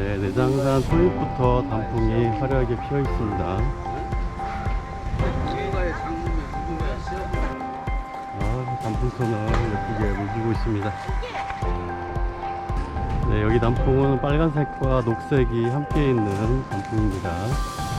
네, 내장산 초입부터 단풍이 화려하게 피어 있습니다. 아, 단풍선을 예쁘게 물들고 있습니다. 네, 여기 단풍은 빨간색과 녹색이 함께 있는 단풍입니다.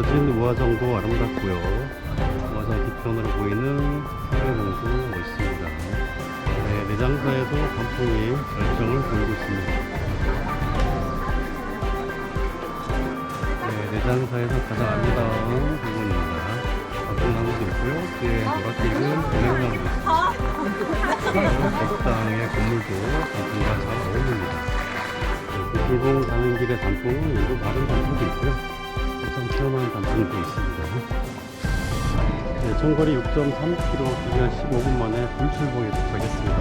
비춰진 우화정도 아름답고요. 우화정 뒤편으로 보이는 사회봉도 멋있습니다. 네, 내장사에도 단풍이 열정을 보이고 있습니다. 네, 내장사에서 가장 아름다운 부분입니다. 단풍나무도 있고요. 뒤에 노랗게익은 은행나무도 있습니다. 백당의 건물도 단풍과 잘 어울립니다. 네, 불봉 가는 길의 단풍은 일부 마른 단풍도 있고요. 참 시원한 단풍도 있습니다. 네, 총거리 6.3km, 기간 15분 만에 불출봉에 도착했습니다.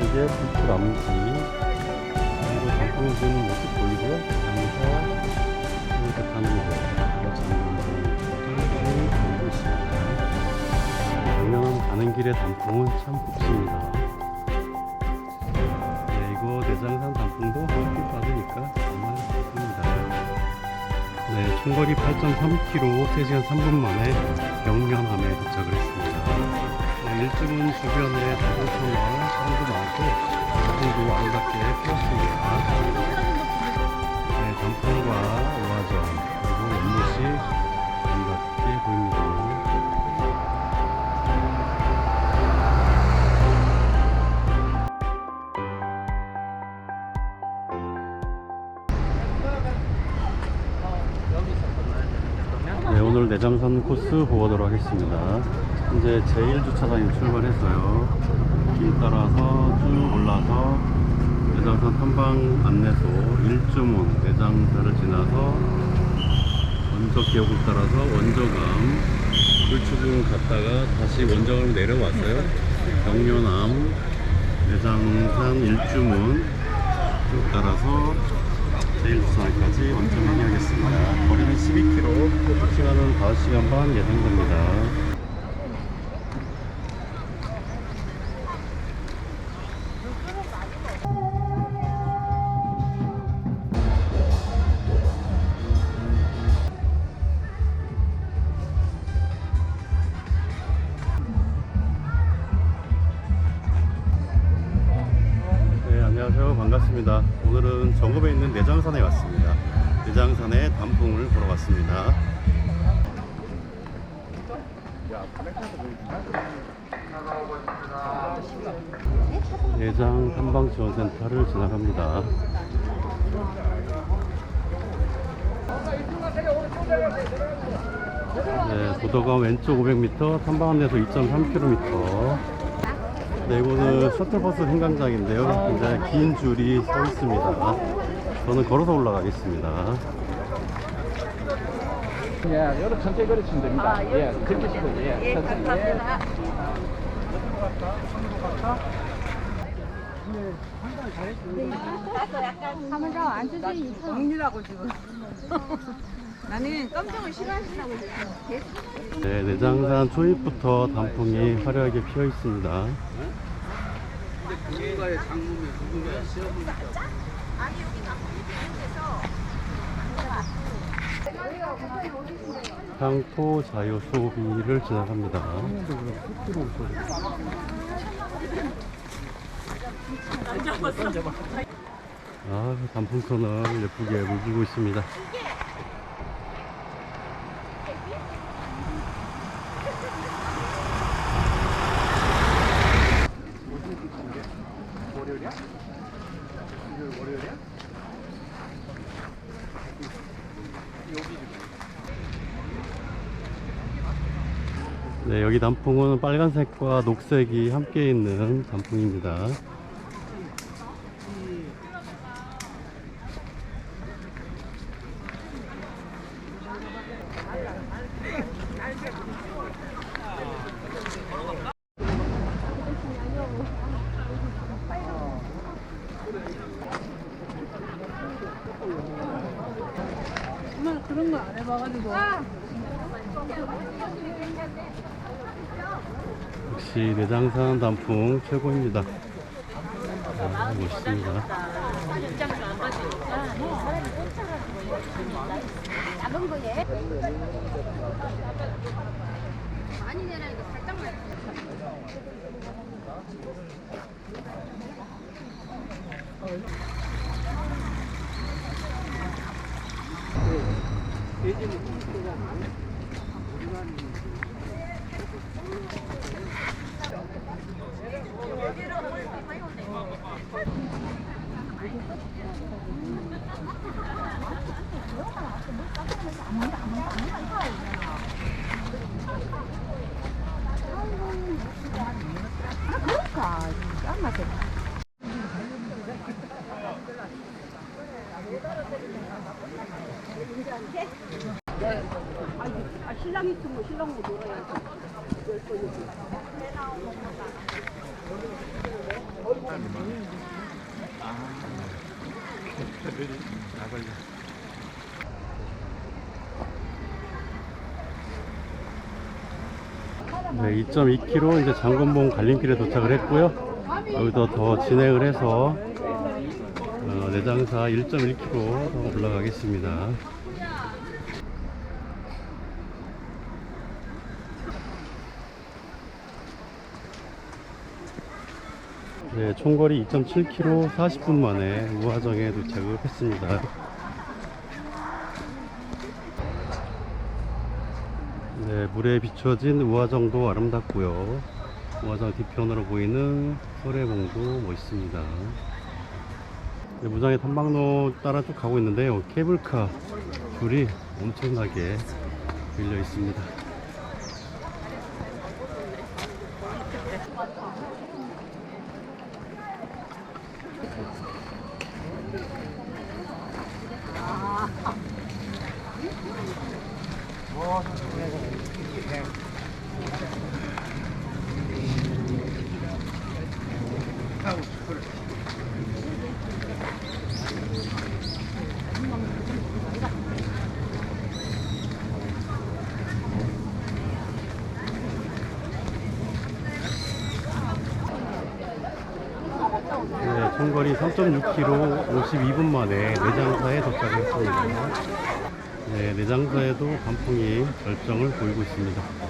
이게 불출 암지, 그리고 단풍을 보는 모습 보이고요. 여기서 이렇게 가는 곳, 장면들을 보이고 있습니다. 보면 가는 길의 단풍은 참 곱습니다. 네, 이거 내장산 단풍도 햇빛 네, 총거리 8.3km, 3시간 3분 만에 영면함에 도착을 했습니다. 네, 일주문 주변에 단풍터나 사람도 많고 단풍도 아름답게 피었습니다. 네, 단풍과 우화정 그리고 연못이 오늘 내장산 코스 보도록 하겠습니다. 이제 제1주차장에 출발해서요. 길 따라서 쭉 올라서 내장산 탐방 안내소 일주문 내장산을 지나서 원적 기역을 따라서 원저감 불출봉 갔다가 다시 원저감을 내려왔어요. 경련암 내장산 일주문 쭉 따라서 제1주차장까지 원점 행하겠습니다. 거리는 12km, 시간은 5시간 반 예상됩니다. 내장산의 단풍을 보러 왔습니다. 내장 탐방지원센터를 지나갑니다. 네, 도도가 왼쪽 500m, 탐방안내소 2.3km. 네, 이거는 셔틀버스 행강장인데요. 굉장히 긴 줄이 서 있습니다. 저는 걸어서 올라가겠습니다. 예, 여러 천천히 걸으시면 됩니다. 예, 즐기시고 예, 천천히 예. 사무장 앉으시 이상. 정리라고 지금. 나는 깜짝을 싫어하시라고 네, 내장산 초입부터 단풍이 화려하게 피어 있습니다. 누군가의 누군가의 향토 자유 소비를 지나갑니다. 아, 단풍선을 예쁘게 물들고 있습니다. 월요일이야? 이거 월요일이야? 네, 여기 단풍은 빨간색과 녹색이 함께 있는 단풍입니다. 그런 거 안 해봐가지고. 내장산 단풍 최고입니다. 아, 멋있습니다. 작은 거에 많이 내라니까 살짝만 네, 2.2km 이제 장건봉 갈림길에 도착을 했고요. 여기서 더 진행을 해서 어, 내장사 1.1km 더 올라가겠습니다. 네, 총거리 2.7km 40분 만에 우하정에 도착을 했습니다. 네, 물에 비춰진 우화정도 아름답고요. 우화정 뒤편으로 보이는 소래봉도 멋있습니다. 네, 무장의 탐방로 따라 쭉 가고 있는데요. 케이블카 줄이 엄청나게 밀려 있습니다. 네, 총거리 3.6km 52분 만에 내장사에 도착했습니다. 네, 내장사에도 단풍이 절정을 보이고 있습니다.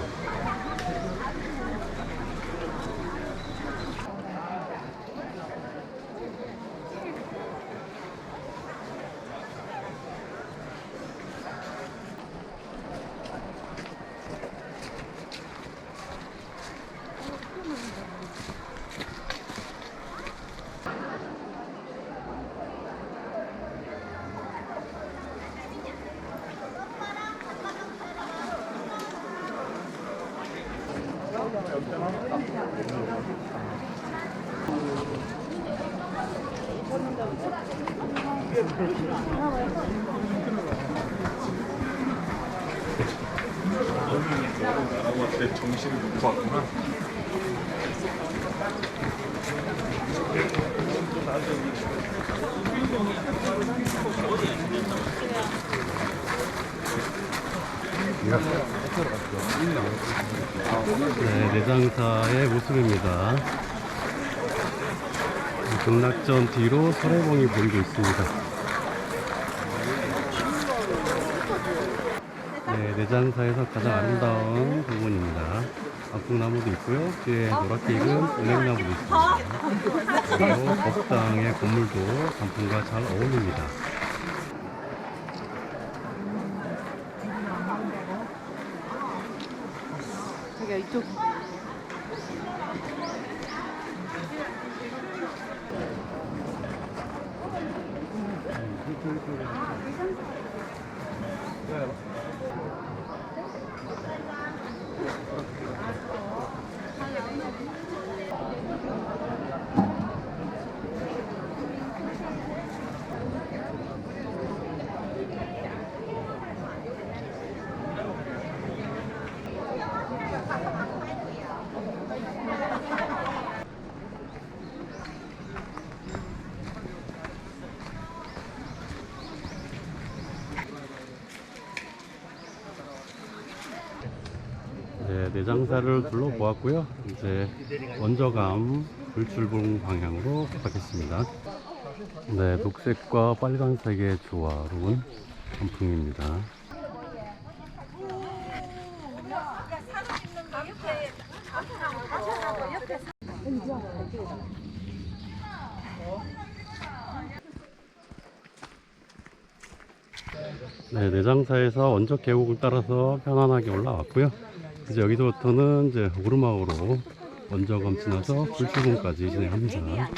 네, 내장사의 모습입니다. 극락전 뒤로 설해봉이 보이고 있습니다. 네, 내장사에서 가장 아름다운 부분입니다. 앞풍나무도 있고요. 뒤에 노랗게 익은 은행나무도 있습니다. 그리고 법당의 건물도 단풍과 잘 어울립니다. 이쪽. 내장사를 둘러보았고요. 이제 원저감 불출봉 방향으로 가겠습니다. 네, 녹색과 빨간색의 조화로운 단풍입니다. 네, 내장사에서 원적 계곡을 따라서 편안하게 올라왔고요. 이제 여기서부터는 이제 오르막으로 원저감 지나서 불출봉까지 진행합니다.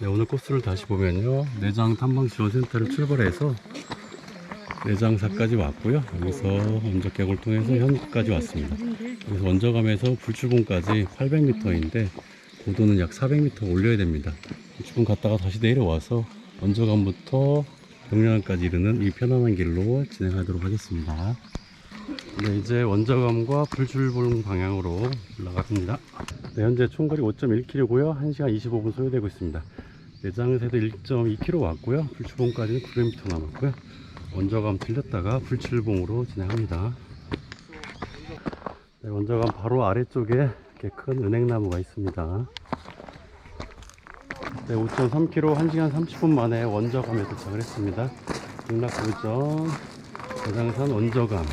네, 오늘 코스를 다시 보면요. 내장 탐방 지원센터를 출발해서 내장사까지 왔고요. 여기서 계곡을 통해서 현까지 왔습니다. 여기서 원저감에서 불출봉까지 800m인데 고도는 약 400m 올려야 됩니다. 불출봉 갔다가 다시 내려와서 원저감부터 경량까지 이르는 이 편안한 길로 진행하도록 하겠습니다. 네, 이제 원저감과 불출봉 방향으로 올라갑니다. 네, 현재 총거리 5.1km고요. 1시간 25분 소요되고 있습니다. 내장에서도 1.2km 왔고요. 불출봉까지는 900m 남았고요. 원저감 들렸다가 불출봉으로 진행합니다. 네, 원저감 바로 아래쪽에 이렇게 큰 은행나무가 있습니다. 네, 5.3km 1시간 30분 만에 원저감에 도착을 했습니다. 육락구전 대장산 원저감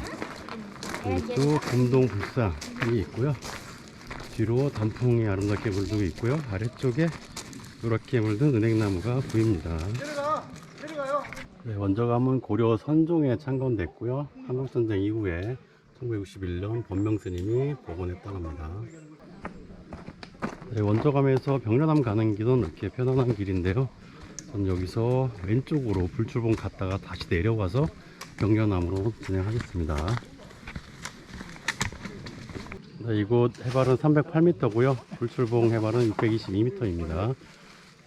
그리고 금동 불상이 있고요. 뒤로 단풍이 아름답게 물들고 있고요. 아래쪽에 노랗게 물든 은행나무가 보입니다. 네, 원저감은 고려 선종에 창건됐고요. 한국전쟁 이후에 1961년 법명스님이 복원했다고 합니다. 네, 원저감에서 병련함 가는 길은 이렇게 편안한 길인데요. 전 여기서 왼쪽으로 불출봉 갔다가 다시 내려가서 병련함으로 진행하겠습니다. 네, 이곳 해발은 308m고요. 불출봉 해발은 622m입니다.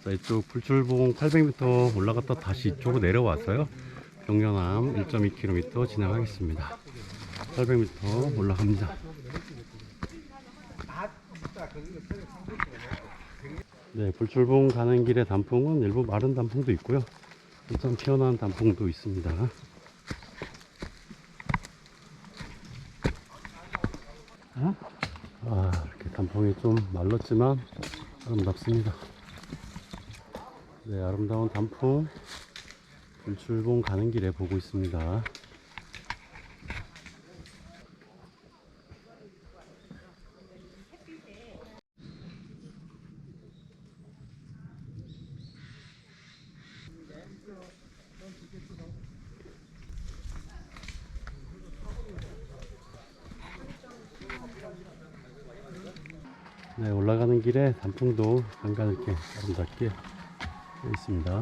자, 이쪽 불출봉 800m 올라갔다 다시 이쪽으로 내려와서요. 병련함 1.2km 진행하겠습니다. 800m 올라갑니다. 네, 불출봉 가는 길에 단풍은 일부 마른 단풍도 있고요. 좀 피어난 단풍도 있습니다. 아, 단풍이 좀 말랐지만 아름답습니다. 네, 아름다운 단풍 불출봉 가는 길에 보고 있습니다. 네, 올라가는 길에 단풍도 한가롭게 아름답게 있습니다.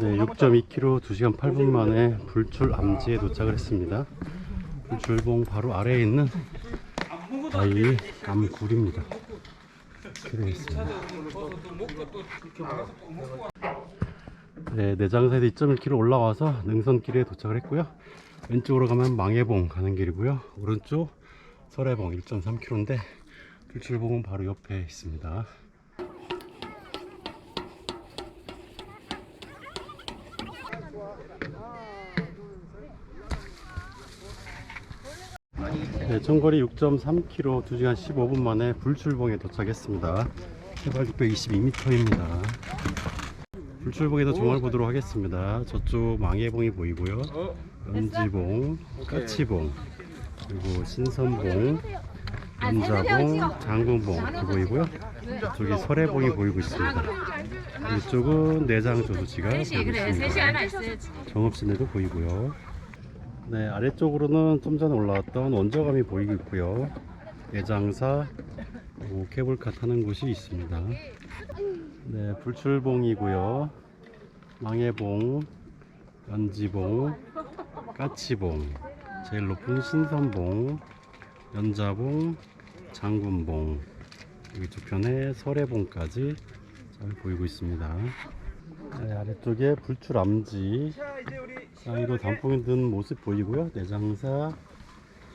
네, 6.2km 2시간 8분 만에 불출 암지에 도착을 했습니다. 불출봉 바로 아래에 있는 아이 암굴입니다. 있습니다. 네, 내장사에서 2.1km 올라와서 능선길에 도착을 했고요. 왼쪽으로 가면 망해봉 가는 길이고요. 오른쪽 설해봉 1.3km인데 불출봉은 바로 옆에 있습니다. 네, 총거리 6.3km 2시간 15분 만에 불출봉에 도착했습니다. 해발 622m입니다. 불출봉에서 종을 보도록 하겠습니다. 저쪽 망해봉이 보이고요. 연지봉, 까치봉, 그리고 신선봉, 연자봉, 장군봉 보이고요. 저기 설해봉이 보이고 있습니다. 이쪽은 내장조수지가 보이고 있습니다. 정읍시내도 보이고요. 네, 아래쪽으로는 좀 전에 올라왔던 원저감이 보이고 있고요. 내장사, 그리고 케이블카 타는 곳이 있습니다. 네, 불출봉이고요. 망해봉, 연지봉, 까치봉, 제일 높은 신선봉, 연자봉, 장군봉, 여기 두 편에 설해봉까지 잘 보이고 있습니다. 네, 아래쪽에 불출 암지 자 이제 우리 사이로 단풍이 든 모습 보이고요. 내장사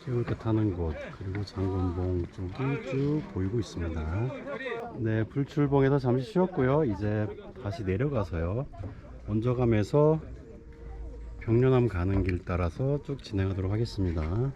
케이블카 타는 곳 그리고 장군봉 쪽이 쭉 보이고 있습니다. 네, 불출봉에서 잠시 쉬었고요. 이제 다시 내려가서요. 원저감에서 병련암 가는 길 따라서 쭉 진행하도록 하겠습니다.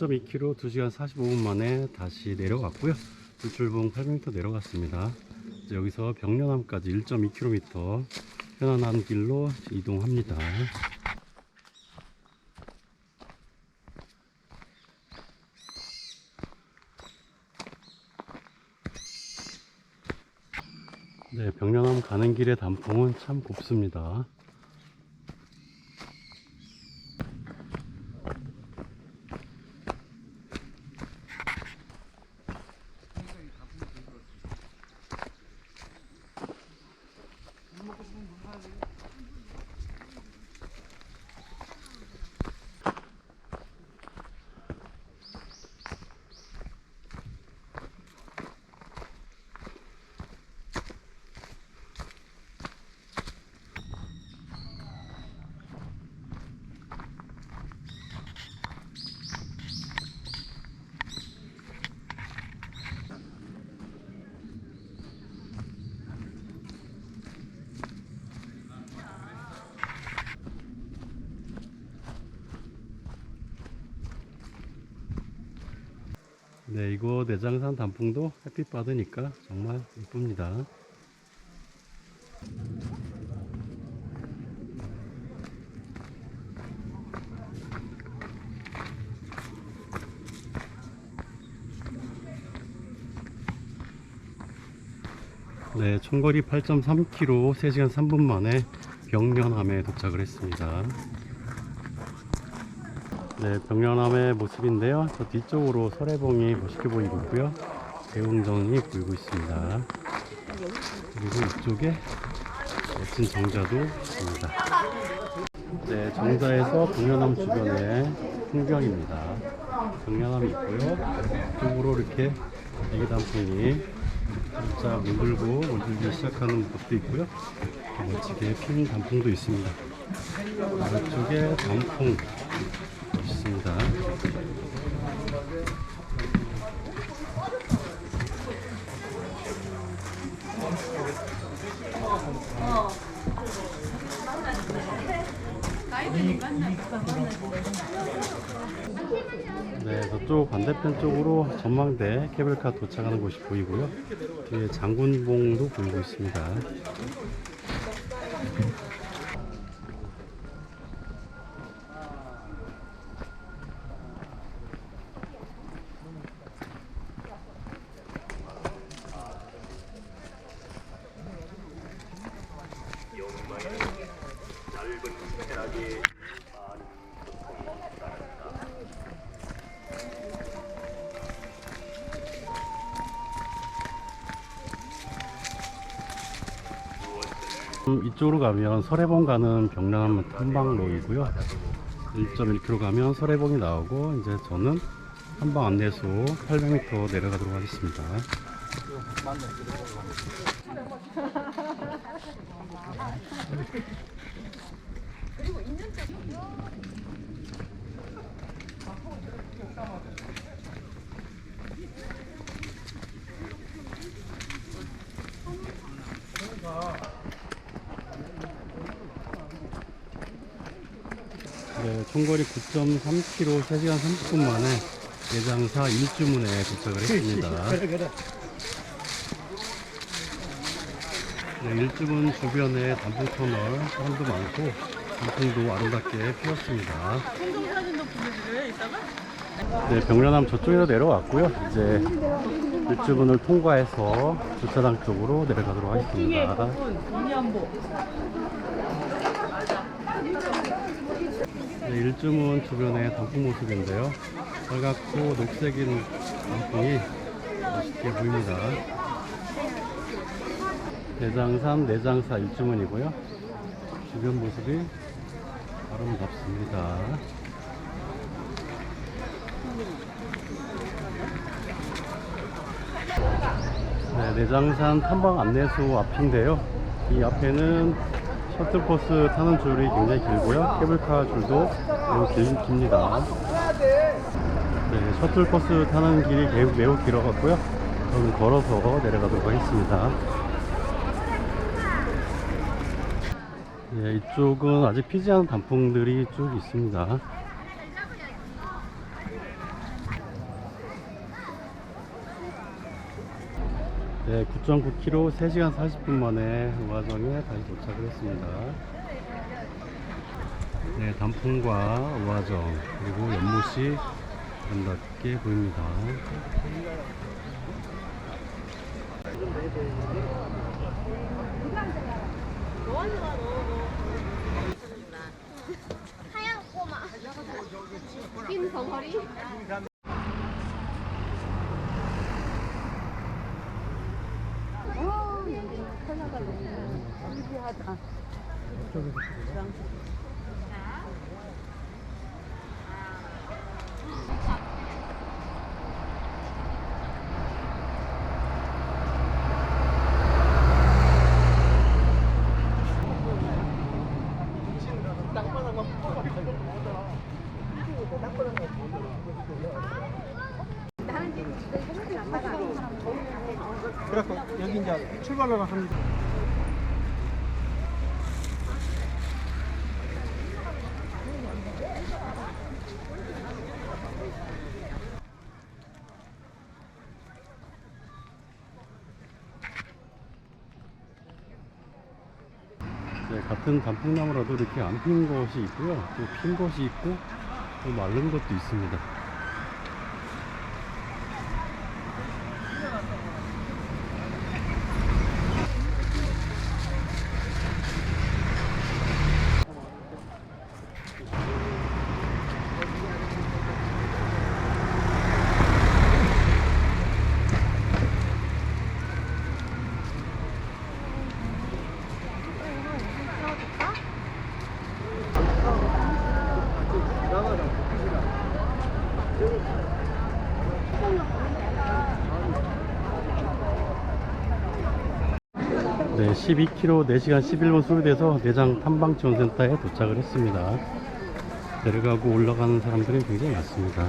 네, 7.2km 2시간 45분 만에 다시 내려갔고요. 불출봉 800m 내려갔습니다. 여기서 병련암까지 1.2km 편안한 길로 이동합니다. 네, 병련암 가는 길의 단풍은 참 곱습니다. 네, 이거 내장산 단풍도 햇빛 받으니까 정말 이쁩니다. 네, 총거리 8.3km 3시간 3분 만에 병련함에 도착을 했습니다. 네, 병련함의 모습인데요. 저 뒤쪽으로 설해봉이 멋있게 보이고 있고요. 대웅전이 보이고 있습니다. 그리고 이쪽에 멋진 정자도 있습니다. 네, 정자에서 병련함 주변의 풍경입니다. 병련함이 있고요. 이쪽으로 이렇게 애기 단풍이 진짜 물들고 물들기 시작하는 곳도 있고요. 멋지게 핀 단풍도 있습니다. 이쪽에 단풍 멋 있습니다. 네, 저쪽 반대편 쪽으로 전망대 케이블카 도착하는 곳이 보이고요. 뒤에 장군봉도 보이고 있습니다. 이쪽으로 가면 설해봉 가는 병남 탐방로이고요. 1.1km 가면 설해봉이 나오고 이제 저는 한방 안내소 800m 내려가도록 하겠습니다. 네, 총거리 9.3km 3시간 30분 만에 예장사 일주문에 도착을 했습니다. 네, 일주문 주변에 단풍 터널 사람도 많고 단풍도 아름답게 피었습니다. 사진도 보내드려요 이따가? 네, 병련함 저쪽에서 내려왔고요. 이제 일주문을 통과해서 주차장 쪽으로 내려가도록 하겠습니다. 네, 일주문 주변의 단풍 모습인데요. 빨갛고 녹색인 단풍이 멋있게 보입니다. 내장산 내장사 일주문이고요. 주변 모습이 아름답습니다. 네, 내장산 탐방 안내소 앞인데요. 이 앞에는 셔틀버스 타는 줄이 굉장히 길고요. 케이블카 줄도 매우 길, 깁니다. 네, 셔틀버스 타는 길이 매우, 매우 길어갖고요. 저는 걸어서 내려가도록 하겠습니다. 예, 이쪽은 아직 피지 않은 단풍들이 쭉 있습니다. 네, 9.9km 3시간 40분 만에 우화정에 다시 도착을 했습니다. 네, 단풍과 우화정 그리고 연못이 아름답게 보입니다. 하얀 꼬마. 흰 덩어리. 오, 여기 컬러가 너무 신기하다. 그래갖고 여기 이제 출발을 합니다. 네, 같은 단풍나무라도 이렇게 안 핀 것이 있고요. 또 핀 것이 있고 또 마른 것도 있습니다. 네, 12km 4시간 11분 소요돼서 내장 탐방 지원센터에 도착을 했습니다. 내려가고 올라가는 사람들이 굉장히 많습니다.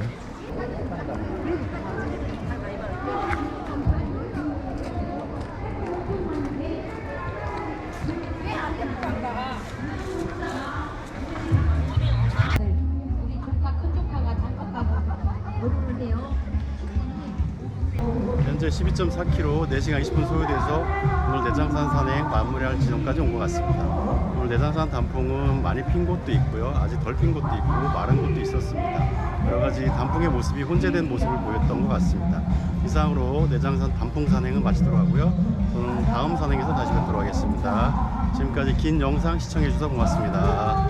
12.4km 4시간 20분 소요돼서 오늘 내장산 산행 마무리할 지점까지 온 것 같습니다. 오늘 내장산 단풍은 많이 핀 곳도 있고요. 아직 덜 핀 곳도 있고 마른 곳도 있었습니다. 여러 가지 단풍의 모습이 혼재된 모습을 보였던 것 같습니다. 이상으로 내장산 단풍 산행은 마치도록 하고요. 저는 다음 산행에서 다시 뵙도록 하겠습니다. 지금까지 긴 영상 시청해주셔서 고맙습니다.